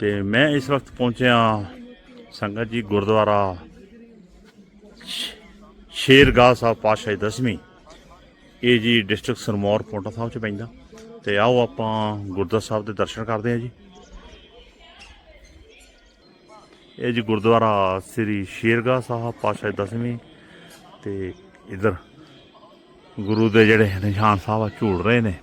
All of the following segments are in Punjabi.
ਤੇ ਮੈਂ ਇਸ ਵਕਤ ਪਹੁੰਚਿਆ ਸੰਗਤ ਜੀ ਗੁਰਦੁਆਰਾ ਸ਼ੇਰਗਾਹ ਸਾਹਿਬ ਪਾਤਸ਼ਾਹੀ ਦਸਵੀਂ। ਇਹ ਜੀ ਡਿਸਟ੍ਰਿਕਟ ਸਰਮੌਰ ਪੋਂਟਾ ਸਾਹਿਬ ਚ ਪੈਂਦਾ। ਤੇ ਆਓ ਆਪਾਂ ਗੁਰਦੁਆਰਾ ਸਾਹਿਬ ਦੇ ਦਰਸ਼ਨ ਕਰਦੇ ਹਾਂ ਜੀ। ਇਹ ਜੀ ਗੁਰਦੁਆਰਾ ਸ੍ਰੀ ਸ਼ੇਰਗਾਹ ਸਾਹਿਬ ਪਾਤਸ਼ਾਹੀ ਦਸਵੀਂ ਤੇ ਇਧਰ ਗੁਰੂ ਦੇ ਜਿਹੜੇ ਨਿਸ਼ਾਨ ਸਾਹਿਬ ਆ ਝੂੜ ਰਹੇ ਨੇ।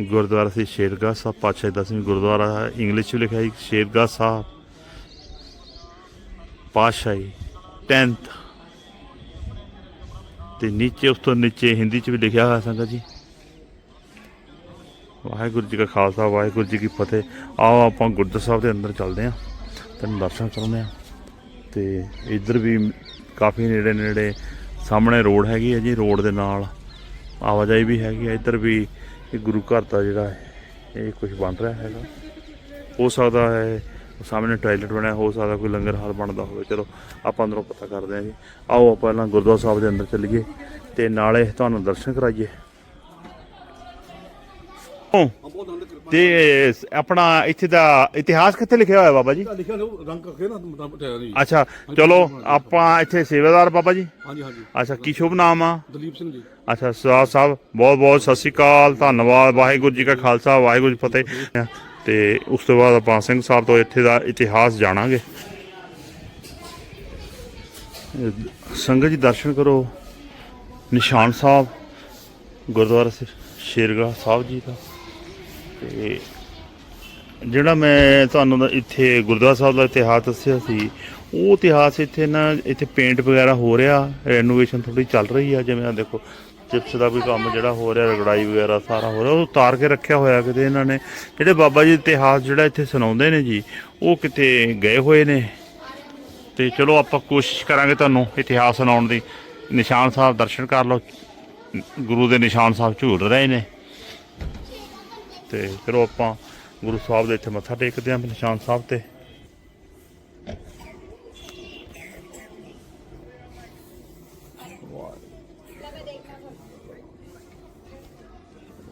ਗੁਰਦੁਆਰਾ ਸੀ ਸ਼ੇਰਗਾਹ ਸਾਹਿਬ, ਪਾਤਸ਼ਾਹੀ ਦਸਵੀਂ ਗੁਰਦੁਆਰਾ ਇੰਗਲਿਸ਼ ਵਿੱਚ ਲਿਖਿਆ ਹੈ ਸ਼ੇਰਗਾਹ ਸਾਹਿਬ, ਪਾਤਸ਼ਾਹੀ 10th ਤੇ ਨੀਚੇ, ਉਸ ਤੋਂ ਨੀਚੇ ਹਿੰਦੀ ਚ ਵੀ ਲਿਖਿਆ ਹੋਇਆ ਸੰਗਤ ਜੀ। ਵਾਹਿਗੁਰੂ ਜੀ ਕਾ ਖਾਲਸਾ, ਵਾਹਿਗੁਰੂ ਜੀ ਕੀ ਫਤਿਹ। ਆਓ ਆਪਾਂ ਗੁਰਦੁਆਰਾ ਸਾਹਿਬ ਦੇ ਅੰਦਰ ਚੱਲਦੇ ਹਾਂ ਤੈਨੂੰ ਦਰਸ਼ਨ ਕਰਾਉਂਦੇ ਹਾਂ। ਤੇ ਇੱਧਰ ਵੀ ਕਾਫੀ ਨੇੜੇ ਨੇੜੇ ਸਾਹਮਣੇ ਰੋਡ ਹੈਗੀ ਹੈ ਜੀ, ਰੋਡ ਦੇ ਨਾਲ ਆਵਾਜਾਈ ਵੀ ਹੈਗੀ ਹੈ। ਇੱਧਰ ਵੀ ਇਹ ਗੁਰੂ ਘਰ ਦਾ ਜਿਹੜਾ ਹੈ, ਇਹ ਕੁਝ ਬਣ ਰਿਹਾ ਹੈਗਾ। ਹੋ ਸਕਦਾ ਹੈ ਸਾਹਮਣੇ ਟਾਇਲਟ ਬਣਿਆ, ਹੋ ਸਕਦਾ ਕੋਈ ਲੰਗਰ ਹਾਲ ਬਣਦਾ ਹੋਵੇ। ਚਲੋ, ਆਪਾਂ ਅੰਦਰੋਂ ਪਤਾ ਕਰਦੇ ਹਾਂ ਜੀ। ਆਓ ਆਪਾਂ ਪਹਿਲਾਂ ਗੁਰਦੁਆਰਾ ਸਾਹਿਬ ਦੇ ਅੰਦਰ ਚੱਲੀਏ ਤੇ ਨਾਲੇ ਤੁਹਾਨੂੰ ਦਰਸ਼ਨ ਕਰਾਈਏ। ਤੇ। ਆਪਣਾ ਇੱਥੇ ਦਾ ਇਤਿਹਾਸ ਕਿੱਥੇ ਲਿਖਿਆ ਹੋਇਆ ਬਾਬਾ ਜੀ? ਲਿਖਿਆ ਨੇ ਰੰਗ ਕਰਕੇ ਨਾ ਮੁਤਾਬਕ ਟਾਇਆ ਜੀ ਅੱਛਾ ਚਲੋ ਆਪਾਂ ਇੱਥੇ ਸੇਵਾਦਾਰ ਬਾਬਾ ਜੀ। ਹਾਂਜੀ ਹਾਂਜੀ। ਅੱਛਾ ਕੀ ਸ਼ੁਭ ਨਾਮ ਆ? ਦਲੀਪ ਸਿੰਘ ਜੀ। ਅੱਛਾ ਸਰਦਾਰ ਸਾਹਿਬ ਬਹੁਤ ਬਹੁਤ ਸਤਿ ਸ਼੍ਰੀ ਅਕਾਲ ਧੰਨਵਾਦ ਵਾਹਿਗੁਰੂ ਜੀ ਕਾ ਖਾਲਸਾ ਵਾਹਿਗੁਰੂ ਜੀ ਫਤਿਹ। ਤੇ ਉਸ ਤੋਂ ਬਾਅਦ ਆਪਾਂ ਸਿੰਘ ਸਾਹਿਬ ਤੋਂ ਇੱਥੇ ਦਾ ਇਤਿਹਾਸ ਜਾਣਾਂਗੇ। ਸੰਗਤ ਜੀ ਦਰਸ਼ਨ ਕਰੋ। ਨਿਸ਼ਾਨ ਸਾਹਿਬ ਗੁਰਦੁਆਰਾ ਸ਼ੇਰਗਾਹ ਸਾਹਿਬ ਜੀ ਦਾ। ਤੇ ਜਿਹੜਾ ਮੈਂ ਤੁਹਾਨੂੰ ਇੱਥੇ ਗੁਰਦੁਆਰਾ ਸਾਹਿਬ ਦਾ ਇਤਿਹਾਸ ਦੱਸਿਆ ਸੀ, ਉਹ ਇਤਿਹਾਸ ਇੱਥੇ ਨਾ, ਇੱਥੇ ਪੇਂਟ ਵਗੈਰਾ ਹੋ ਰਿਹਾ ਰੈਨੋਵੇਸ਼ਨ ਥੋੜੀ ਚੱਲ ਰਹੀ ਆ, ਜਿਵੇਂ ਆ ਦੇਖੋ ਚਿਪਸ ਦਾ ਵੀ ਕੰਮ ਜਿਹੜਾ ਹੋ ਰਿਹਾ, ਰਗੜਾਈ ਵਗੈਰਾ ਸਾਰਾ ਹੋ ਰਿਹਾ, ਉਹ ਉਤਾਰ ਕੇ ਰੱਖਿਆ ਹੋਇਆ ਕਿਤੇ ਇਹਨਾਂ ਨੇ। ਜਿਹੜੇ ਬਾਬਾ ਜੀ ਇਤਿਹਾਸ ਜਿਹੜਾ ਇੱਥੇ ਸੁਣਾਉਂਦੇ ਨੇ ਜੀ, ਉਹ ਕਿਤੇ ਗਏ ਹੋਏ ਨੇ। ਤੇ ਚਲੋ ਆਪਾਂ ਕੋਸ਼ਿਸ਼ ਕਰਾਂਗੇ ਤੁਹਾਨੂੰ ਇਤਿਹਾਸ ਸੁਣਾਉਣ ਦੀ। ਨਿਸ਼ਾਨ ਸਾਹਿਬ ਦਰਸ਼ਨ ਕਰ ਲਓ। ਗੁਰੂ ਦੇ ਨਿਸ਼ਾਨ ਸਾਹਿਬ ਝੂਲ ਰਹੇ ਨੇ। ਤੇ ਚਲੋ ਆਪਾਂ ਗੁਰੂ ਸਾਹਿਬ ਦੇ ਇੱਥੇ ਮੱਥਾ ਟੇਕਦੇ ਆਂ ਨਿਸ਼ਾਨ ਸਾਹਿਬ ਤੇ।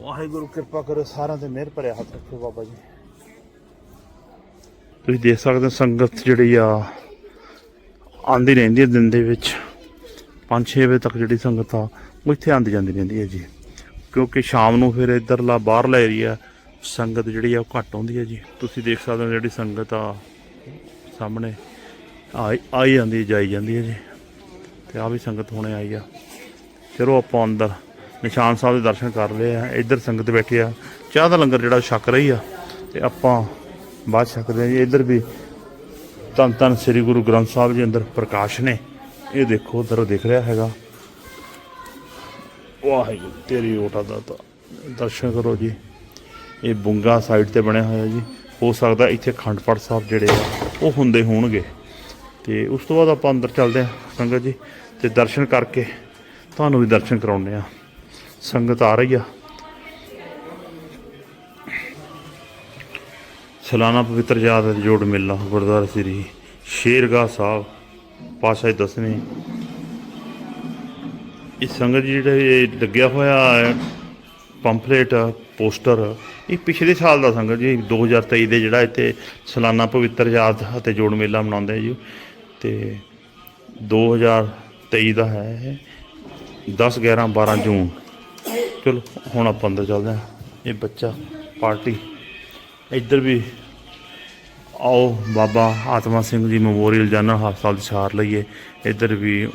ਵਾਹਿਗੁਰੂ ਕਿਰਪਾ ਕਰੋ ਸਾਰਿਆਂ ਤੇ ਮਿਹਰ ਭਰਿਆ ਹੱਥ ਰੱਖੋ ਬਾਬਾ ਜੀ। ਤੁਸੀਂ ਦੇਖ ਸਕਦੇ ਹੋ ਸੰਗਤ ਜਿਹੜੀ ਆ ਆਂਦੀ ਰਹਿੰਦੀ ਹੈ ਦਿਨ ਦੇ ਵਿੱਚ। 5-6 ਵਜੇ ਤੱਕ ਜਿਹੜੀ ਸੰਗਤ ਆ ਉਹ ਇੱਥੇ ਆਂਦੀ ਜਾਂਦੀ ਰਹਿੰਦੀ ਹੈ ਜੀ। ਕਿਉਂਕਿ ਸ਼ਾਮ ਨੂੰ ਫਿਰ ਇਧਰਲਾ ਬਾਹਰਲਾ ਏਰੀਆ ਸੰਗਤ ਜਿਹੜੀ ਆ ਉਹ ਘੱਟ ਆਉਂਦੀ ਹੈ ਜੀ। ਤੁਸੀਂ ਦੇਖ ਸਕਦੇ ਹੋ ਜਿਹੜੀ ਸੰਗਤ ਆ ਸਾਹਮਣੇ ਆਈ ਆਈ ਜਾਂਦੀ, ਜਾਈ ਜਾਂਦੀ ਹੈ ਜੀ। ਤੇ ਆ ਵੀ ਸੰਗਤ ਹੁਣੇ ਆਈ ਆ। ਚਲੋ ਆਪਾਂ ਅੰਦਰ ਨਿਸ਼ਾਨ ਸਾਹਿਬ ਦੇ ਦਰਸ਼ਨ ਕਰ ਲਏ ਆ। ਇੱਧਰ ਸੰਗਤ ਬੈਠੀ ਆ। ਚਾਹ ਦਾ ਲੰਗਰ ਜਿਹੜਾ ਛਕ ਰਹੀ ਆ। ਤੇ ਆਪਾਂ ਬਾਅਦ ਛਕਦੇ ਆ ਜੀ। ਇੱਧਰ ਵੀ ਧੰਨ ਧੰਨ ਸ੍ਰੀ ਗੁਰੂ ਗ੍ਰੰਥ ਸਾਹਿਬ ਜੀ ਅੰਦਰ ਪ੍ਰਕਾਸ਼ ਨੇ। ਇਹ ਦੇਖੋ, ਉਧਰ ਦਿਖ ਰਿਹਾ ਹੈਗਾ। ਵਾਹਿਗੁਰੂ, ਤੇਰੀ ਓਟਾ ਦਾਤਾ ਦਰਸ਼ਨ ਕਰੋ ਜੀ। ਇਹ ਬੁੰਗਾ ਸਾਈਡ ਤੇ ਬਣਿਆ ਹੋਇਆ ਜੀ। ਹੋ ਸਕਦਾ ਇੱਥੇ ਖੰਡ ਪਾਠ ਸਾਹਿਬ ਜਿਹੜੇ ਆ, ਉਹ ਹੁੰਦੇ ਹੋਣਗੇ। ਤੇ ਉਸ ਤੋਂ ਬਾਅਦ ਆਪਾਂ ਅੰਦਰ ਚੱਲਦੇ ਹਾਂ, ਸੰਗਤ ਜੀ। ਤੇ ਦਰਸ਼ਨ ਕਰਕੇ ਤੁਹਾਨੂੰ ਵੀ ਦਰਸ਼ਨ ਕਰਾਉਂਦੇ ਆ ਸੰਗਤ ਆ ਰਹੀ ਆ। ਸਾਲਾਨਾ ਪਵਿੱਤਰ ਯਾਦ ਜੋੜ ਮੇਲਾ, ਗੁਰਦੁਆਰਾ ਸ੍ਰੀ ਸ਼ੇਰਗਾਹ ਸਾਹਿਬ। ਪਾਤਸ਼ਾਹੀ ਦਸਵੇਂ ਇਹ ਸੰਗਤ ਜੀ ਜਿਹੜਾ ਲੱਗਿਆ ਹੋਇਆ ਪੰਫਲੇਟ ਪੋਸਟਰ, ਇਹ ਪਿਛਲੇ ਸਾਲ ਦਾ ਸੰਗਤ ਜੀ 2023 ਦੇ ਜਿਹੜਾ ਇੱਥੇ ਸਾਲਾਨਾ ਪਵਿੱਤਰ ਯਾਦ ਅਤੇ ਜੋੜ ਮੇਲਾ ਮਨਾਉਂਦੇ ਆ ਜੀ। ਤੇ 2023 ਦਾ ਹੈ ਇਹ। 10 11 12 ਜੂਨ। ਚਲੋ, ਹੁਣ ਆਪਾਂ ਅੰਦਰ ਚੱਲਦੇ ਹਾਂ। ਇਹ ਬੱਚਾ, ਪਾਰਟੀ। ਇੱਧਰ ਵੀ ਆਓ, ਬਾਬਾ ਆਤਮਾ ਸਿੰਘ ਜੀ, ਮੈਮੋਰੀਅਲ ਜਨਰਲ ਹਸਪਤਾਲ ਦੀ ਸਾਰ ਲਈਏ। ਇੱਧਰ ਵੀ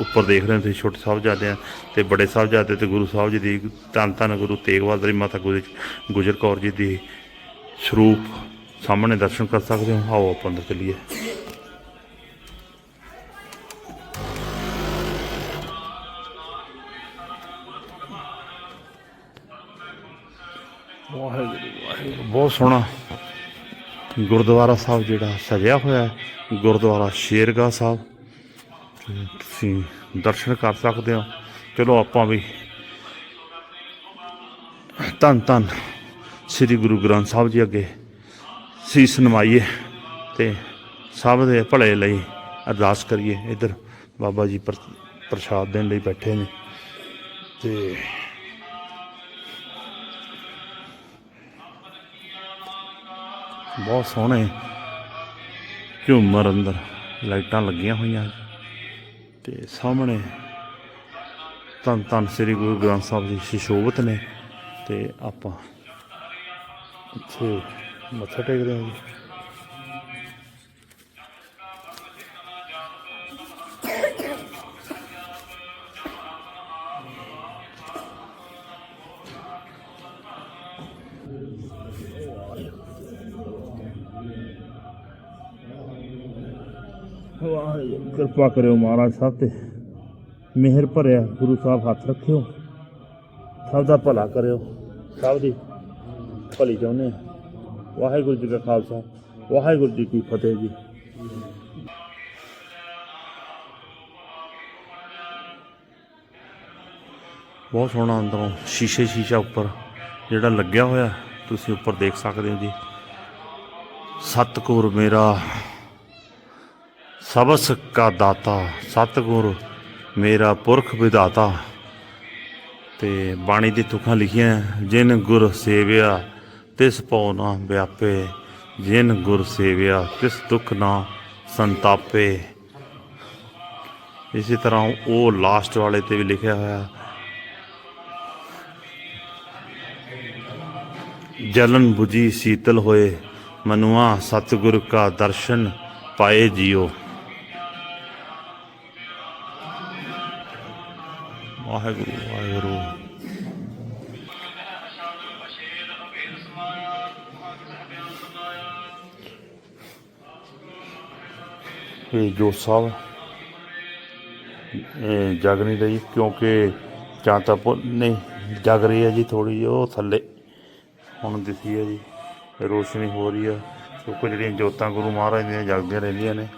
ਉੱਪਰ ਦੇਖ ਰਹੇ ਹੋ ਤੁਸੀਂ ਛੋਟੇ ਸਾਹਿਬਜ਼ਾਦੇ ਆ ਤੇ ਬੜੇ ਸਾਹਿਬਜ਼ਾਦੇ ਤੇ ਗੁਰੂ ਸਾਹਿਬ ਜੀ ਦੀ ਧੰਨ ਧੰਨ ਗੁਰੂ ਤੇਗ ਬਹਾਦਰ ਜੀ ਮਾਤਾ ਗੁਜਰ ਗੁਜਰ ਕੌਰ ਜੀ ਦੀ ਸਰੂਪ ਸਾਹਮਣੇ ਦਰਸ਼ਨ ਕਰ ਸਕਦੇ ਹੋ। ਆਓ ਆਪਾਂ ਅੰਦਰ ਚੱਲੀਏ। ਵਾਹਿਗੁਰੂ ਵਾਹਿਗੁਰੂ ਬਹੁਤ ਸੋਹਣਾ ਗੁਰਦੁਆਰਾ ਸਾਹਿਬ ਜਿਹੜਾ ਸਜਿਆ ਹੋਇਆ ਹੈ ਗੁਰਦੁਆਰਾ ਸ਼ੇਰਗਾਹ ਸਾਹਿਬ। ਤੁਸੀਂ ਦਰਸ਼ਨ ਕਰ ਸਕਦੇ ਹੋ। ਚਲੋ ਆਪਾਂ ਵੀ ਤਨ ਤਨ ਸ੍ਰੀ ਗੁਰੂ ਗ੍ਰੰਥ ਸਾਹਿਬ ਜੀ ਅੱਗੇ ਸੀਸ ਨਮਾਈਏ ਤੇ ਸਭ ਦੇ ਭਲੇ ਲਈ ਅਰਦਾਸ ਕਰੀਏ। ਇਧਰ ਬਾਬਾ ਜੀ ਪ੍ਰਸ਼ਾਦ ਦੇਣ ਲਈ ਬੈਠੇ ਨੇ ਤੇ ਬਹੁਤ ਸੋਹਣੇ ਝੂਮਰ ਅੰਦਰ ਲਾਈਟਾਂ ਲੱਗੀਆਂ ਹੋਈਆਂ। ਤੇ ਸਾਹਮਣੇ ਧੰਨ ਧੰਨ ਸ੍ਰੀ ਗੁਰੂ ਗ੍ਰੰਥ ਸਾਹਿਬ ਜੀ ਸ਼ਿਸ਼ੋਭਤ ਨੇ ਤੇ ਆਪਾਂ ਇੱਥੇ ਮੱਥਾ ਟੇਕਦੇ ਹਾਂ ਜੀ। ਵਾਹਿਗੁਰੂ ਕਿਰਪਾ ਕਰਿਓ ਮਹਾਰਾਜ ਸਾਹਿਬ ਤੇ ਮਿਹਰ ਭਰਿਆ ਗੁਰੂ ਸਾਹਿਬ ਹੱਥ ਰੱਖਿਓ। ਸਭ ਦਾ ਭਲਾ ਕਰਿਓ। ਸਭ ਦੀ ਭਲੀ ਚਾਹੁੰਦੇ ਵਾਹਿਗੁਰੂ ਜੀ ਕਾ ਖਾਲਸਾ, ਵਾਹਿਗੁਰੂ ਜੀ ਕੀ ਫਤਿਹ ਜੀ। ਬਹੁਤ ਸੋਹਣਾ ਅੰਦਰੋਂ ਸ਼ੀਸ਼ੇ ਸ਼ੀਸ਼ਾ ਉੱਪਰ ਜਿਹੜਾ ਲੱਗਿਆ ਹੋਇਆ, ਤੁਸੀਂ ਉੱਪਰ ਦੇਖ ਸਕਦੇ ਹੋ ਜੀ। ਸਤਿਗੁਰ ਮੇਰਾ ਸਬਸ ਕਾ ਦਾਤਾ, ਸਤਿਗੁਰ ਮੇਰਾ ਪੁਰਖ ਵਿਦਾਤਾ ਤੇ ਬਾਣੀ ਦੀ ਤੁਕਾਂ ਲਿਖੀਆਂ, ਜਿਨ ਗੁਰ ਸੇਵਿਆ, ਤਿਸ ਪਉ ਨਾ ਵਿਆਪੇ। ਜਿਨ ਗੁਰ ਸੇਵਿਆ, ਤਿਸ ਦੁਖ ਨਾ ਸੰਤਾਪੇ। ਇਸੇ ਤਰ੍ਹਾਂ ਉਹ ਲਾਸਟ ਵਾਲੇ ਤੇ ਵੀ ਲਿਖਿਆ ਹੋਇਆ। ਜਲਨ 부ਜੀ ਸੀਤਲ ਹੋਏ, ਮਨੁਆ ਸਤਿਗੁਰ ਕਾ ਦਰਸ਼ਨ ਪਾਏ ਜਿਉ ਵਾਹਿਗੁਰੂ ਵਾਹਿਗੁਰੂ। ਇਹ ਜੋ ਸਾਹਿਬ ਇਹ ਜਗ ਨਹੀਂ ਰਹੀ, ਕਿਉਂਕਿ ਜਾਂ ਤਾਂ ਪੁ- ਨਹੀਂ, ਜਗ ਰਹੀ ਹੈ ਜੀ ਥੋੜੀ ਜਿਹੀ, ਉਹ ਥੱਲੇ ਹੁਣ ਦਿਸੀ ਹੈ ਜੀ, ਰੋਸ਼ਨੀ ਹੋ ਰਹੀ ਹੈ। ਕਿਉਂਕਿ ਜਿਹੜੀਆਂ ਜੋਤਾਂ ਗੁਰੂ ਮਹਾਰਾਜ ਦੀਆਂ ਜਗਦੀਆਂ ਰਹਿੰਦੀਆਂ ਨੇ,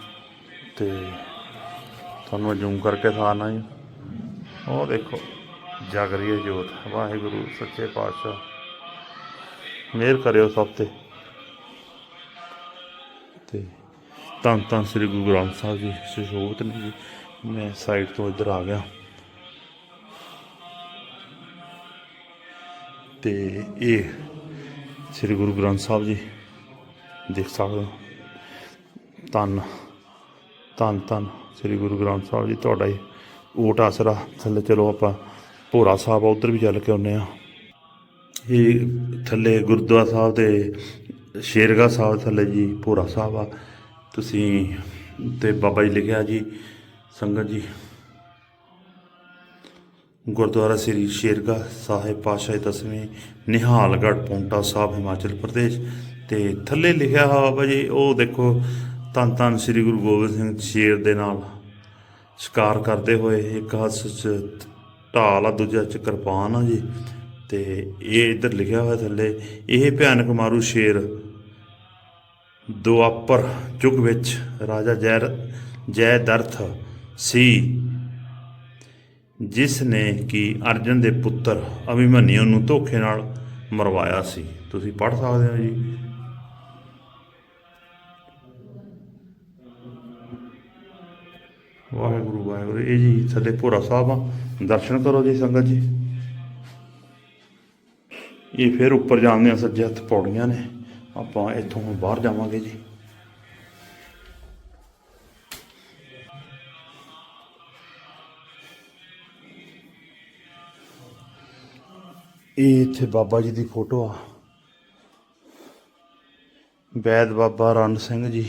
ਤੇ ਤੁਹਾਨੂੰ ਜ਼ੂਮ ਕਰਕੇ ਦਿਖਾਉਣਾ ਜੀ। ਉਹ ਦੇਖੋ, ਜਗ ਰਹੀ ਹੈ ਜੋਤ। ਵਾਹਿਗੁਰੂ, ਸੱਚੇ ਪਾਤਸ਼ਾਹ। ਮਿਹਰ ਕਰਿਓ ਸਭ ਤੇ। ਤੇ ਧੰਨ ਧੰਨ ਸ੍ਰੀ ਗੁਰੂ ਗ੍ਰੰਥ ਸਾਹਿਬ ਜੀ, ਸੁਸ਼ੋਭਤ ਨੇ ਜੀ। ਮੈਂ ਸਾਈਡ ਤੋਂ ਇੱਧਰ ਆ ਗਿਆ। ਤੇ ਇਹ ਸ੍ਰੀ ਗੁਰੂ ਗ੍ਰੰਥ ਸਾਹਿਬ ਜੀ, ਦੇਖ ਸਕਦੇ ਹੋ। ਧੰਨ ਧੰਨ ਧੰਨ ਸ੍ਰੀ ਗੁਰੂ ਗ੍ਰੰਥ ਸਾਹਿਬ ਜੀ, ਤੁਹਾਡਾ ਹੀ ਓਟ ਆਸਰਾ, ਥੱਲੇ ਚਲੋ ਆਪਾਂ ਭੋਰਾ ਸਾਹਿਬ ਆ, ਉਧਰ ਵੀ ਚੱਲ ਕੇ ਆਉਂਦੇ ਆ। ਇਹ ਥੱਲੇ ਗੁਰਦੁਆਰਾ ਸਾਹਿਬ ਦੇ ਸ਼ੇਰਗਾ ਸਾਹਿਬ ਥੱਲੇ ਜੀ, ਭੋਰਾ ਸਾਹਿਬ ਆ। ਤੁਸੀਂ ਤੇ ਬਾਬਾ ਜੀ ਲਿਖਿਆ ਜੀ, ਸੰਗਤ ਜੀ। ਗੁਰਦੁਆਰਾ ਸ੍ਰੀ ਸ਼ੇਰਗਾ ਸਾਹਿਬ ਪਾਤਸ਼ਾਹੀ ਦਸਵੇਂ, ਨਿਹਾਲਗੜ੍ਹ ਪੌਂਟਾ ਸਾਹਿਬ, ਹਿਮਾਚਲ ਪ੍ਰਦੇਸ਼। ਤੇ ਥੱਲੇ ਲਿਖਿਆ ਹੋਇਆ ਬਾਬਾ ਜੀ, ਉਹ ਦੇਖੋ ਧੰਨ ਧੰਨ ਸ੍ਰੀ ਗੁਰੂ ਗੋਬਿੰਦ ਸਿੰਘ ਸ਼ੇਰ ਦੇ ਨਾਲ। ਸ਼ਿਕਾਰ ਕਰਦੇ ਹੋਏ ਇੱਕ ਹੱਥ 'ਚ ਢਾਲ ਆ, ਦੂਜਾ 'ਚ ਕਿਰਪਾਨ ਆ ਜੀ। ਤੇ ਇਹ ਇੱਧਰ ਲਿਖਿਆ ਹੋਇਆ ਥੱਲੇ, ਇਹ ਭਿਆਨਕ ਮਾਰੂ ਸ਼ੇਰ ਦੁਆਪਰ ਯੁੱਗ ਵਿੱਚ, ਰਾਜਾ ਜੈ ਜੈ ਦਰਥ ਸੀ। ਜਿਸ ਨੇ ਕਿ ਅਰਜਨ ਦੇ ਪੁੱਤਰ ਅਭਿਮਨਯੂ ਨੂੰ ਧੋਖੇ ਨਾਲ ਮਰਵਾਇਆ ਸੀ। ਤੁਸੀਂ ਪੜ੍ਹ ਸਕਦੇ ਹੋ ਜੀ। ਵਾਹਿਗੁਰੂ ਵਾਹਿਗੁਰੂ। ਇਹ ਜੀ ਸਾਡੇ ਭੋਰਾ ਸਾਹਿਬ ਆ। ਦਰਸ਼ਨ ਕਰੋ ਜੀ ਸੰਗਤ ਜੀ। ਇਹ ਫਿਰ ਉੱਪਰ ਜਾਂਦੇ ਆ ਸੱਜੇ ਹੱਥ ਪੌੜੀਆਂ ਨੇ। ਆਪਾਂ ਇੱਥੋਂ ਬਾਹਰ ਜਾਵਾਂਗੇ ਜੀ। ਇਹ ਇੱਥੇ ਬਾਬਾ ਜੀ ਦੀ ਫੋਟੋ ਆ। ਵੈਦ ਬਾਬਾ ਰਣ ਸਿੰਘ ਜੀ।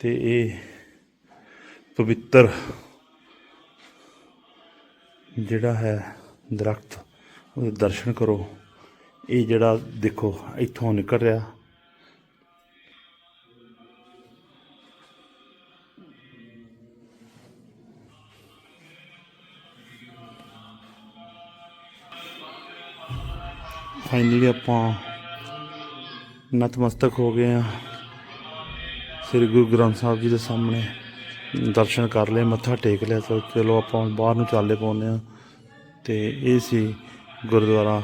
ਤੇ ਇਹ ਪਵਿੱਤਰ ਜਿਹੜਾ ਹੈ ਦਰਖਤ, ਉਹਦੇ ਦਰਸ਼ਨ ਕਰੋ। ਇਹ ਜਿਹੜਾ ਦੇਖੋ, ਇੱਥੋਂ ਨਿਕਲ ਰਿਹਾ। ਫਾਈਨਲੀ ਆਪਾਂ ਨਤਮਸਤਕ ਹੋ ਗਏ ਆ ਸ੍ਰੀ ਗੁਰੂ ਗ੍ਰੰਥ ਸਾਹਿਬ ਜੀ ਦੇ ਸਾਹਮਣੇ ਦਰਸ਼ਨ ਕਰ ਲਏ ਮੱਥਾ ਟੇਕ ਲਿਆ ਤਾਂ ਚਲੋ ਆਪਾਂ ਬਾਹਰ ਨੂੰ ਚੱਲੇ ਪਾਉਂਦੇ ਆ ਤੇ ਇਹ ਸੀ ਗੁਰਦੁਆਰਾ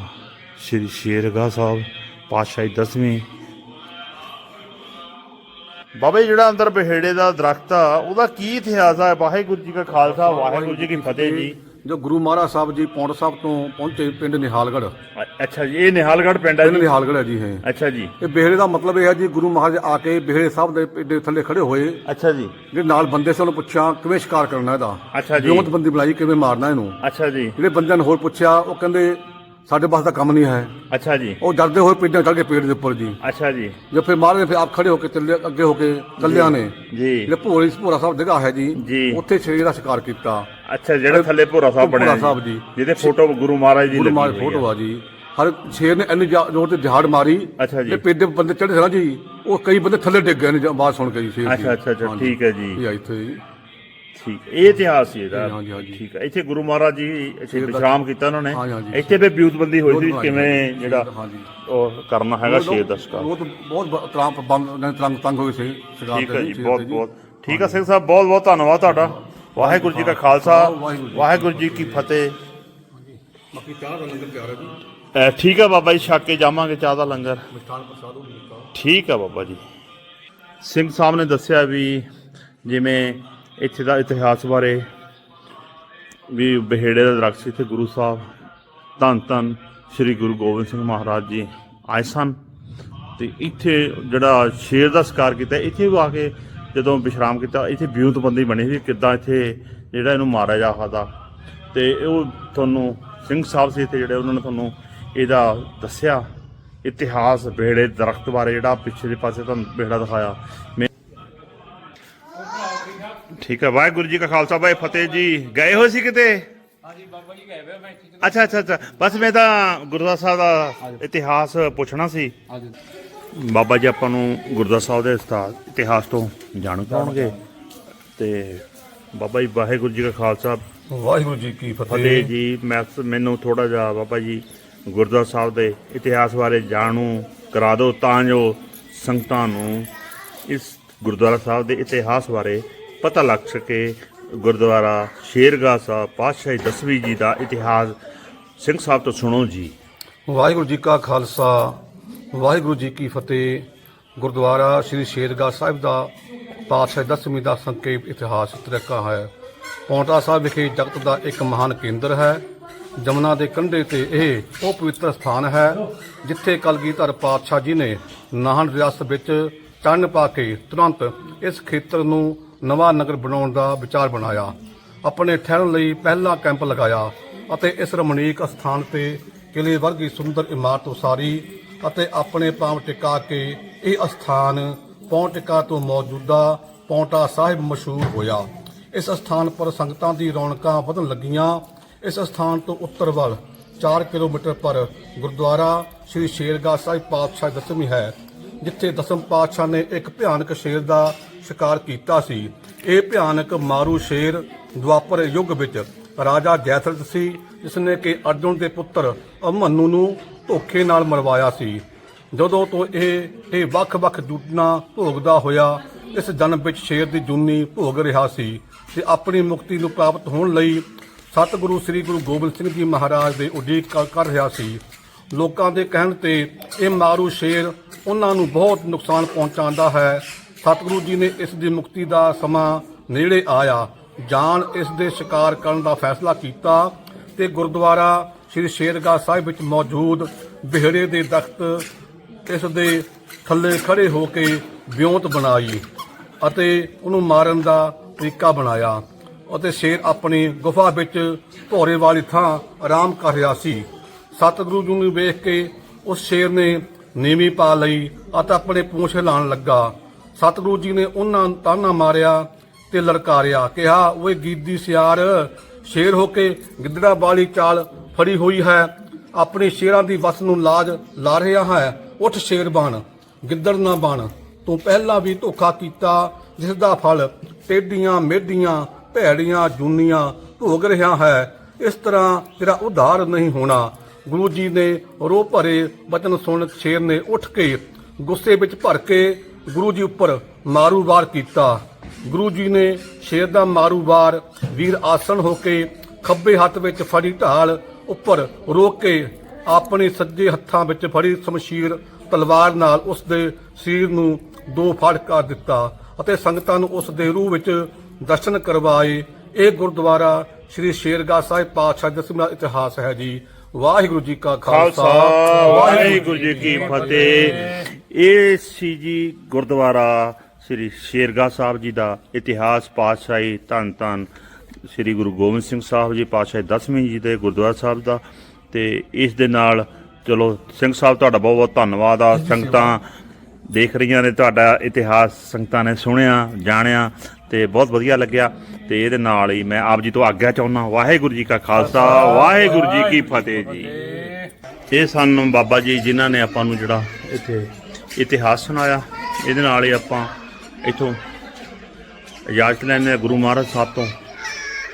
ਸ੍ਰੀ ਸ਼ੇਰਗਾਹ ਸਾਹਿਬ ਪਾਤਸ਼ਾਹੀ ਦਸਵੀਂ। ਬਾਬਾ ਜੀ ਜਿਹੜਾ ਅੰਦਰ ਬਿਹੇੜੇ ਦਾ ਦਰਖਤ ਆ ਉਹਦਾ ਕੀ ਇਤਿਹਾਸ ਆ? ਵਾਹਿਗੁਰੂ ਜੀ ਕਾ ਖਾਲਸਾ ਵਾਹਿਗੁਰੂ ਜੀ ਕੀ ਫਤਿਹ ਜੀ। ਜੋ ਗੁਰੂ ਮਹਾਰਾਜ ਸਾਹਿਬ ਜੀ ਪੌਂਡ ਸਾਹਿਬ ਤੋਂ ਪਹੁੰਚੇ ਪਿੰਡ ਨਿਹਾਲਗੜ੍ਹ। ਅੱਛਾ ਜੀ ਇਹ ਨਿਹਾਲਗੜ੍ਹ ਪਿੰਡ ਹੈ ਪਿੰਡ ਜੀ? ਨਿਹਾਲਗੜ੍ਹ ਹੈ ਜੀ ਇਹ। ਅੱਛਾ ਜੀ। ਇਹ ਬਿਹੜੇ ਦਾ ਮਤਲਬ ਇਹ ਹੈ ਜੀ ਗੁਰੂ ਮਹਾਰਾਜ ਆ ਕੇ ਬਿਹੜੇ ਸਾਹਿਬ ਦੇ ਪਿੰਡੇ ਥੱਲੇ ਖੜੇ ਹੋਏ। ਅੱਛਾ ਜੀ। ਜਿਹੜੇ ਨਾਲ ਬੰਦੇ ਸੀ ਉਹਨੂੰ ਪੁੱਛਿਆ ਕਿਵੇਂ ਸ਼ਿਕਾਰ ਕਰਨਾ ਇਹਦਾ? ਅੱਛਾ ਜੀ। ਵਿਉਂਤ ਬੰਦੀ ਬਣਾਈ ਕਿਵੇਂ ਮਾਰਨਾ ਇਹਨੂੰ? ਅੱਛਾ ਜੀ। ਜਿਹੜੇ ਬੰਦਿਆਂ ਨੇ ਹੋਰ ਪੁੱਛਿਆ ਉਹ ਕਹਿੰਦੇ ਸਾਡੇ ਪਾਸ ਦਾ ਕੰਮ ਨਹੀਂ ਹੈ। ਅੱਛਾ ਜੀ। ਉਹ ਡਰਦੇ ਹੋਏ ਪਿੰਡਾਂ ਚੜ ਕੇ ਪੇੜ ਦੇ ਉੱਪਰ ਜੀ। ਅੱਛਾ ਜੀ। ਜੋ ਫਿਰ ਨੇ ਫਿਰ ਆਪ ਖੜੇ ਹੋ ਕੇ ਚੱਲੇ ਅੱਗੇ ਹੋ ਕੇ ਕੱਲਿਆਂ ਨੇ। ਜੀ। ਜਿਹੜੇ ਭੋਰੀ ਭੋਰਾ ਸਾਹਿਬ ਜਗ੍ਹਾ ਹੈ ਜੀ। ਉੱਥੇ ਸ਼ੇਰ ਦਾ ਸ਼ਿਕਾਰ ਕੀਤਾ। ਅੱਛਾ ਜਿਹੜਾ ਥੱਲੇ ਭੋਰਾ ਸਾਹਿਬ ਭੋਰਾ ਬਣਿਆ ਸਾਹਿਬ ਜੀ। ਜਿਹਦੇ ਫੋਟੋ ਗੁਰੂ ਮਹਾਰਾਜ ਦੀ ਗੁਰੂ ਲੱਗੀ ਮਹਾਰਾਜ ਫੋਟੋ ਆ ਜੀ। ਹਰ ਸ਼ੇਰ ਨੇ ਇੰਨੀ ਜਾ- ਜ਼ੋਰ ਤੇ ਦਿਹਾੜ ਮਾਰੀ ਅੱਛਾ ਜੀ। ਤੇ ਪਿੰਡ ਬੰਦੇ ਚੜ੍ਹੇ ਸੀ ਨਾ ਜੀ ਉਹ ਕਈ ਬੰਦੇ ਥੱਲੇ ਡਿੱਗ ਗਏ ਨੇ ਜ- ਆਵਾਜ਼ ਸੁਣ ਕੇ ਜੀ ਸ਼ੇਰ ਦੀ। ਅੱਛਾ ਅੱਛਾ ਅੱਛਾ ਹਾਂਜੀ। ਠੀਕ ਹੈ ਜੀ। ਇਹ ਆ ਇੱਥੇ ਜੀ। ਠੀਕ ਇਹ ਇਤਿਹਾਸ ਸੀ ਇਹਦਾ। ਹਾਂਜੀ, ਹਾਂਜੀ। ਠੀਕ ਹੈ ਇੱਥੇ ਗੁਰੂ ਮਹਾਰਾਜ ਜੀ ਇੱਥੇ ਵਿਸ਼ਰਾਮ ਕੀਤਾ ਉਹਨਾਂ ਨੇ। ਹਾਂਜੀ। ਇੱਥੇ ਵੀ ਬਿਊਤਬੰਦੀ ਹੋਈ ਸੀ ਕਿਵੇਂ ਜਿਹੜਾ ਹਾਂਜੀ। ਉਹ ਕਰਨਾ ਹੈਗਾ ਸ਼ੇਰ ਦਾ ਸ਼ਿਕਾਰ। ਉਹ ਤਾਂ ਬਹੁਤ ਬ- ਤਰਾਮ ਬੰਦ ਨੇ ਤੰਗ ਤੰਗ ਹੋਏ ਸੀ ਸ਼ਿਕਾਰ ਠੀਕ ਹੈ ਜੀ ਸ਼ੇਰ ਬਹੁਤ ਤੇ ਬਹੁਤ। ਠੀਕ ਹੈ ਸਿੰਘ ਸਾਹਿਬ ਬਹੁਤ ਬਹੁਤ ਧੰਨਵਾਦ ਤੁਹਾਡਾ। ਵਾਹਿਗੁਰੂ ਜੀ ਕਾ ਖਾਲਸਾ ਵਾਹਿਗੁਰੂ ਜੀ। ਵਾਹਿਗੁਰੂ ਜੀ ਕੀ ਫਤਿਹ। ਬਾਕੀ ਚਾਹ ਦਾ ਲੰਗਰ ਤਿਆਰ ਹੈ ਜੀ। ਅ, ਠੀਕ ਹੈ ਬਾਬਾ ਜੀ ਛੱਕ ਕੇ ਜਾਵਾਂਗੇ ਚਾਹ ਦਾ ਲੰਗਰ। ਮਿਠਾਨ ਪ੍ਰਸਾਦ ਠੀਕ ਹੈ ਬਾਬਾ ਜੀ। ਸਿੰਘ ਸਾਹਿਬ ਨੇ ਦੱਸਿਆ ਵੀ ਜਿਵੇਂ ਇੱਥੇ ਦਾ ਇਤਿਹਾਸ ਬਾਰੇ ਵੀ ਬਿਹੇੜੇ ਦਾ ਦਰਖਤ ਇੱਥੇ ਗੁਰੂ ਸਾਹਿਬ ਧੰਨ ਧੰਨ ਸ੍ਰੀ ਗੁਰੂ ਗੋਬਿੰਦ ਸਿੰਘ ਮਹਾਰਾਜ ਜੀ ਆਏ ਸਨ। ਤੇ ਇੱਥੇ ਜਿਹੜਾ ਸ਼ੇਰ ਦਾ ਸ਼ਿਕਾਰ ਕੀਤਾ ਇੱਥੇ ਵੀ ਆ ਕੇ ਜਦੋਂ ਵਿਸ਼ਰਾਮ ਕੀਤਾ ਇੱਥੇ ਬਿਊਤਬੰਦੀ ਬਣੀ ਸੀ ਕਿੱਦਾਂ ਇੱਥੇ ਜਿਹੜਾ ਇਹਨੂੰ ਮਾਰਿਆ ਜਾ ਸਕਦਾ। ਤੇ ਉਹ ਤੁਹਾਨੂੰ ਸਿੰਘ ਸਾਹਿਬ ਸੀ ਇੱਥੇ ਜਿਹੜੇ ਉਹਨਾਂ ਨੇ ਤੁਹਾਨੂੰ ਇਹਦਾ ਦੱਸਿਆ ਇਤਿਹਾਸ ਬਿਹੜੇ ਦਰਖਤ ਬਾਰੇ ਜਿਹੜਾ ਪਿੱਛੇ ਪਾਸੇ ਤੁਹਾਨੂੰ ਬਿਹੜਾ ਦਿਖਾਇਆ। ਠੀਕ ਹੈ ਵਾਹਿਗੁਰੂ ਜੀ ਕਾ ਖਾਲਸਾ ਬਾਈ ਫਤਿਹ ਜੀ। ਗਏ ਹੋਏ ਸੀ ਕਿਤੇ? ਹਾਂਜੀ ਬਾਬਾ ਜੀ ਗਏ ਵੇ ਮੈਂ ਇੱਥੇ ਅੱਛਾ ਅੱਛਾ ਅੱਛਾ। ਬਸ ਮੈਂ ਤਾਂ ਗੁਰਦੁਆਰਾ ਸਾਹਿਬ ਦਾ ਇਤਿਹਾਸ ਪੁੱਛਣਾ ਸੀ। ਬਾਬਾ ਜੀ ਆਪਾਂ ਨੂੰ ਗੁਰਦੁਆਰਾ ਸਾਹਿਬ ਦੇ ਇਤਿਹਾਸ ਤੋਂ ਜਾਣੂ ਕਰਾਉਣਗੇ। ਤੇ ਬਾਬਾ ਜੀ ਵਾਹਿਗੁਰੂ ਜੀ ਕਾ ਖਾਲਸਾ। ਵਾਹਿਗੁਰੂ ਜੀ ਕੀ ਫਤਿਹ। ਫਤਿਹ ਜੀ। ਮੈਂ ਮੈਨੂੰ ਥੋੜਾ ਜਿਹਾ ਬਾਬਾ ਜੀ ਗੁਰਦੁਆਰਾ ਸਾਹਿਬ ਦੇ ਇਤਿਹਾਸ ਬਾਰੇ ਜਾਣੂ ਕਰਾ ਦਿਓ ਤਾਂ ਜੋ ਸੰਗਤਾਂ ਨੂੰ ਇਸ ਗੁਰਦੁਆਰਾ ਸਾਹਿਬ ਦੇ ਇਤਿਹਾਸ ਬਾਰੇ ਪਤਾ ਲੱਗ ਸਕੇ। ਗੁਰਦੁਆਰਾ ਸ਼ੇਰਗਾਹ ਸਾਹਿਬ ਪਾਤਸ਼ਾਹੀ ਦਸਵੀਂ ਜੀ ਦਾ ਇਤਿਹਾਸ। ਸਿੰਘ ਸਾਹਿਬ ਤੋਂ ਸੁਣੋ ਜੀ। ਵਾਹਿਗੁਰੂ ਜੀ ਕਾ ਖਾਲਸਾ, ਵਾਹਿਗੁਰੂ ਜੀ ਕੀ ਫਤਿਹ। ਗੁਰਦੁਆਰਾ ਸ੍ਰੀ ਸ਼ੇਰਗਾਹ ਸਾਹਿਬ ਦਾ ਪਾਤਸ਼ਾਹ ਦਸਵੀਂ ਦਾ ਸੰਖੇਪ ਇਤਿਹਾਸ ਤਰੀਕਾ ਹੈ। ਪੌਂਟਾ ਸਾਹਿਬ ਵਿਖੇ ਜਗਤ ਦਾ ਇੱਕ ਮਹਾਨ ਕੇਂਦਰ ਹੈ। ਜਮਨਾ ਦੇ ਕੰਢੇ ਤੇ ਇਹ ਉਹ ਪਵਿੱਤਰ ਸਥਾਨ ਹੈ, ਜਿੱਥੇ ਕਲਗੀਧਰ ਪਾਤਸ਼ਾਹ ਜੀ ਨੇ ਨਾਹਨ ਰਿਆਸਤ ਵਿੱਚ ਚੰਨ ਪਾ ਕੇ ਤੁਰੰਤ ਇਸ ਖੇਤਰ ਨੂੰ ਨਵਾਂ ਨਗਰ ਬਣਾਉਣ ਦਾ ਵਿਚਾਰ ਬਣਾਇਆ। ਆਪਣੇ ਠਹਿਰਨ ਲਈ ਪਹਿਲਾ ਕੈਂਪ ਲਗਾਇਆ ਅਤੇ ਇਸ ਰਮਣੀਕ ਸਥਾਨ ਤੇ ਕਿਲੇ ਵਰਗੀ ਸੁੰਦਰ ਇਮਾਰਤ ਉਸਾਰੀ ਅਤੇ ਆਪਣੇ ਪਾਂਵ ਟਿਕਾ ਕੇ ਇਹ ਸਥਾਨ ਪੌਂਟਿਕਾ ਤੋਂ ਮੌਜੂਦਾ ਪੌਂਟਾ ਸਾਹਿਬ ਮਸ਼ਹੂਰ ਹੋਇਆ। ਇਸ ਸਥਾਨ ਪਰ ਸੰਗਤਾਂ ਦੀ ਰੌਣਕਾਂ ਵਧਣ ਲੱਗੀਆਂ ਇਸ ਸਥਾਨ ਤੋਂ ਉੱਤਰ ਵੱਲ 4 ਕਿਲੋਮੀਟਰ ਪਰ ਗੁਰਦੁਆਰਾ ਸ੍ਰੀ ਸ਼ੇਰਗਾਹ ਸਾਹਿਬ ਪਾਤਸ਼ਾਹ ਦਸਵੀਂ ਹੈ, ਜਿੱਥੇ ਦਸਮ ਪਾਤਸ਼ਾਹ ਨੇ ਇੱਕ ਭਿਆਨਕ ਸ਼ੇਰ ਦਾ ਸ਼ਿਕਾਰ ਕੀਤਾ ਸੀ। ਇਹ ਭਿਆਨਕ ਮਾਰੂ ਸ਼ੇਰ ਦੁਆਪਰ ਯੁੱਗ ਵਿੱਚ ਰਾਜਾ ਜੈਸਲਟ ਸੀ ਜਿਸ ਨੇ ਕਿ ਅਰਜੁਨ ਦੇ ਪੁੱਤਰ ਅਮਨੂ ਨੂੰ ਧੋਖੇ ਨਾਲ ਮਰਵਾਇਆ ਸੀ। ਜਦੋਂ ਤੋਂ ਇਹ ਇਹ ਵੱਖ-ਵੱਖ ਜੁਟਨਾ ਭੋਗਦਾ ਹੋਇਆ ਇਸ ਜਨਮ ਵਿੱਚ ਸ਼ੇਰ ਦੀ ਜੁਨੀ ਭੋਗ ਰਿਹਾ ਸੀ ਤੇ ਆਪਣੀ ਮੁਕਤੀ ਨੂੰ ਪ੍ਰਾਪਤ ਹੋਣ ਲਈ ਸਤਿਗੁਰੂ ਸ੍ਰੀ ਗੁਰੂ ਗੋਬਿੰਦ ਸਿੰਘ ਜੀ ਮਹਾਰਾਜ ਦੇ ਉਡੀਕ ਕਰ- ਕਰ ਰਿਹਾ ਸੀ। ਲੋਕਾਂ ਦੇ ਕਹਿਣ ਤੇ ਇਹ ਮਾਰੂ ਸ਼ੇਰ ਉਹਨਾਂ ਨੂੰ ਬਹੁਤ ਨੁਕਸਾਨ ਪਹੁੰਚਾਉਂਦਾ ਹੈ। ਸਤਿਗੁਰੂ ਜੀ ਨੇ ਇਸ ਦੀ ਮੁਕਤੀ ਦਾ ਸਮਾਂ ਨੇੜੇ ਆਇਆ। ਜਾਨ ਇਸ ਦੇ ਸ਼ਿਕਾਰ ਕਰਨ ਦਾ ਫੈਸਲਾ ਕੀਤਾ ਤੇ ਗੁਰਦੁਆਰਾ ਸ੍ਰੀ ਸ਼ੇਰਗਾਹ ਸਾਹਿਬ ਵਿੱਚ ਮੌਜੂਦ ਬਿਹੜੇ ਦੇ ਦਖਤ ਇਸ ਦੇ ਥੱਲੇ ਖੜੇ ਹੋ ਕੇ ਵਿਉਂਤ ਬਣਾਈ ਅਤੇ ਉਹਨੂੰ ਮਾਰਨ ਦਾ ਤਰੀਕਾ ਬਣਾਇਆ। ਅਤੇ ਸ਼ੇਰ ਆਪਣੀ ਗੁਫਾ ਵਿੱਚ ਭੋਰੇ ਵਾਲੀ ਥਾਂ ਆਰਾਮ ਕਰ ਰਿਹਾ ਸੀ। ਸਤਿਗੁਰੂ ਜੀ ਨੂੰ ਵੇਖ ਕੇ ਉਸ ਸ਼ੇਰ ਨੇ ਨੀਵੀਂ ਪਾ ਲਈ ਅਤੇ ਆਪਣੇ ਪੂੰਛ ਹਿਲਾਉਣ ਲੱਗਾ। ਸਤਿਗੁਰੂ ਜੀ ਨੇ ਉਹਨਾਂ ਤਾਨਾ ਮਾਰਿਆ ਤੇ ਲਲਕਾਰਿਆ। ਕਿਹਾ, ਓਏ ਗੀਦੀ ਸਿਆਰ, ਸ਼ੇਰ ਹੋ ਕੇ ਗਿੱਦੜਾ ਵਾਲੀ ਚਾਲ ਫੜੀ ਹੋਈ ਹੈ। ਆਪਣੀ ਸ਼ੇਰਾਂ ਦੀ ਵਸ ਨੂੰ ਲਾਜ ਲਾ ਰਿਹਾ ਹੈ। ਉੱਠ ਸ਼ੇਰ ਬਣ, ਗਿੱਦੜ ਨਾ ਬਣ। ਤੂੰ ਪਹਿਲਾਂ ਵੀ ਧੋਖਾ ਕੀਤਾ, ਜਿਸ ਦਾ ਫਲ ਟੇਡੀਆਂ ਮੇਡੀਆਂ ਭੈੜੀਆਂ, ਜੂਨੀਆਂ, ਭੋਗ ਰਿਹਾ ਹੈ। ਇਸ ਤਰ੍ਹਾਂ ਤੇਰਾ ਉਧਾਰ ਨਹੀਂ ਹੋਣਾ। ਗੁਰੂ ਜੀ ਨੇ ਰੋ ਭਰੇ ਬਚਨ ਸੁਣ ਸ਼ੇਰ ਨੇ ਉੱਠ ਕੇ ਗੁੱਸੇ ਵਿੱਚ ਭਰ ਕੇ ਗੁਰੂ ਜੀ ਉੱਪਰ ਮਾਰੂ ਵਾਰ ਕੀਤਾ। ਗੁਰੂ ਜੀ ਨੇ ਸ਼ੇਰ ਦਾ ਮਾਰੂ ਵਾਰ ਵੀਰ ਆਸਣ ਹੋ ਕੇ ਖੱਬੇ ਹੱਥ ਵਿੱਚ ਫੜੀ ਢਾਲ ਉੱਪਰ ਰੋਕ ਕੇ ਆਪਣੇ ਸੱਜੇ ਹੱਥਾਂ ਵਿੱਚ ਫੜੀ ਸ਼ਮਸ਼ੀਰ ਤਲਵਾਰ ਨਾਲ ਉਸ ਦੇ ਸਰੀਰ ਨੂੰ ਦੋ ਫੜ ਕਰ ਦਿੱਤਾ ਅਤੇ ਸੰਗਤਾਂ ਨੂੰ ਉਸ ਦੇ ਰੂਹ ਵਿੱਚ ਦਰਸ਼ਨ ਕਰਵਾਏ। ਇਹ ਗੁਰਦੁਆਰਾ ਸ੍ਰੀ ਸ਼ੇਰਗਾਹ ਸਾਹਿਬ ਪਾਤਸ਼ਾਹ ਦਸਵੀਂ ਦਾ ਇਤਿਹਾਸ ਹੈ ਜੀ। ਵਾਹਿਗੁਰੂ ਜੀ ਕਾ ਖਾਲਸਾ। ਖਾਲਸਾ। ਵਾਹਿਗੁਰੂ ਜੀ ਕੀ ਫਤਿਹ। ਇਹ ਸੀ ਜੀ ਗੁਰਦੁਆਰਾ ਸ੍ਰੀ ਸ਼ੇਰਗਾਹ ਸਾਹਿਬ ਜੀ ਦਾ ਇਤਿਹਾਸ। ਪਾਤਸ਼ਾਹੀ ਧੰਨ ਧੰਨ ਸ੍ਰੀ ਗੁਰੂ ਗੋਬਿੰਦ ਸਿੰਘ ਸਾਹਿਬ ਜੀ ਪਾਤਸ਼ਾਹੀ ਦਸਵੀਂ ਜੀ ਦੇ ਗੁਰਦੁਆਰਾ ਸਾਹਿਬ ਦਾ। ਤੇ ਇਸ ਦੇ ਨਾਲ ਚਲੋ ਸਿੰਘ ਸਾਹਿਬ ਤੁਹਾਡਾ ਬਹੁਤ ਬਹੁਤ ਧੰਨਵਾਦ ਆ। ਸੰਗਤਾਂ ਦੇਖ ਰਹੀਆਂ ਨੇ ਤੁਹਾਡਾ ਇਤਿਹਾਸ ਸੰਗਤਾਂ ਨੇ ਸੁਣਿਆ ਜਾਣਿਆ। ਤੇ ਬਹੁਤ ਵਧੀਆ ਲੱਗਿਆ ਤੇ ਇਹਦੇ ਨਾਲ ਹੀ ਮੈਂ ਆਪ ਜੀ ਤੋਂ ਆਗਿਆ ਚਾਹੁੰਦਾ, ਵਾਹਿਗੁਰੂ ਜੀ ਕਾ ਖਾਲਸਾ, ਵਾਹਿਗੁਰੂ ਜੀ ਕੀ ਫਤਿਹ ਜੀ। ਇਹ ਸਾਨੂੰ ਬਾਬਾ ਜੀ ਜਿਨ੍ਹਾਂ ਨੇ ਆਪਾਂ ਨੂੰ ਜਿਹੜਾ ਇੱਥੇ ਇਤਿਹਾਸ ਸੁਣਾਇਆ, ਇਹਦੇ ਨਾਲ ਹੀ ਆਪਾਂ ਇੱਥੋਂ ਇਜਾਜ਼ਤ ਲੈਂਦੇ ਹਾਂ ਗੁਰੂ ਮਹਾਰਾਜ ਸਾਹਿਬ ਤੋਂ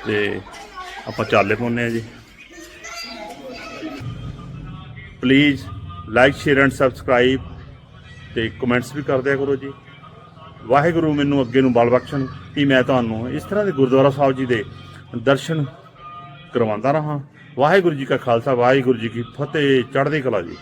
ਤੇ ਆਪਾਂ ਚਾਲੇ ਪਾਉਂਦੇ ਆ ਜੀ। Please like share and subscribe ਤੇ ਕਮੈਂਟਸ ਵੀ ਕਰਦੇ ਦਿਆ ਕਰੋ ਜੀ। ਵਾਹਿਗੁਰੂ ਮੈਨੂੰ ਅੱਗੇ ਨੂੰ ਬਲ ਬਖਸ਼ਣ ਕਿ ਮੈਂ ਤੁਹਾਨੂੰ ਇਸ ਤਰ੍ਹਾਂ ਦੇ ਗੁਰਦੁਆਰਾ ਸਾਹਿਬ ਜੀ ਦੇ ਦਰਸ਼ਨ ਕਰਵਾਉਂਦਾ ਰਹਾ। ਵਾਹਿਗੁਰੂ ਜੀ ਕਾ ਖਾਲਸਾ, ਵਾਹਿਗੁਰੂ ਜੀ ਕੀ ਫਤਿਹ, ਚੜ੍ਹਦੀ ਕਲਾ ਜੀ।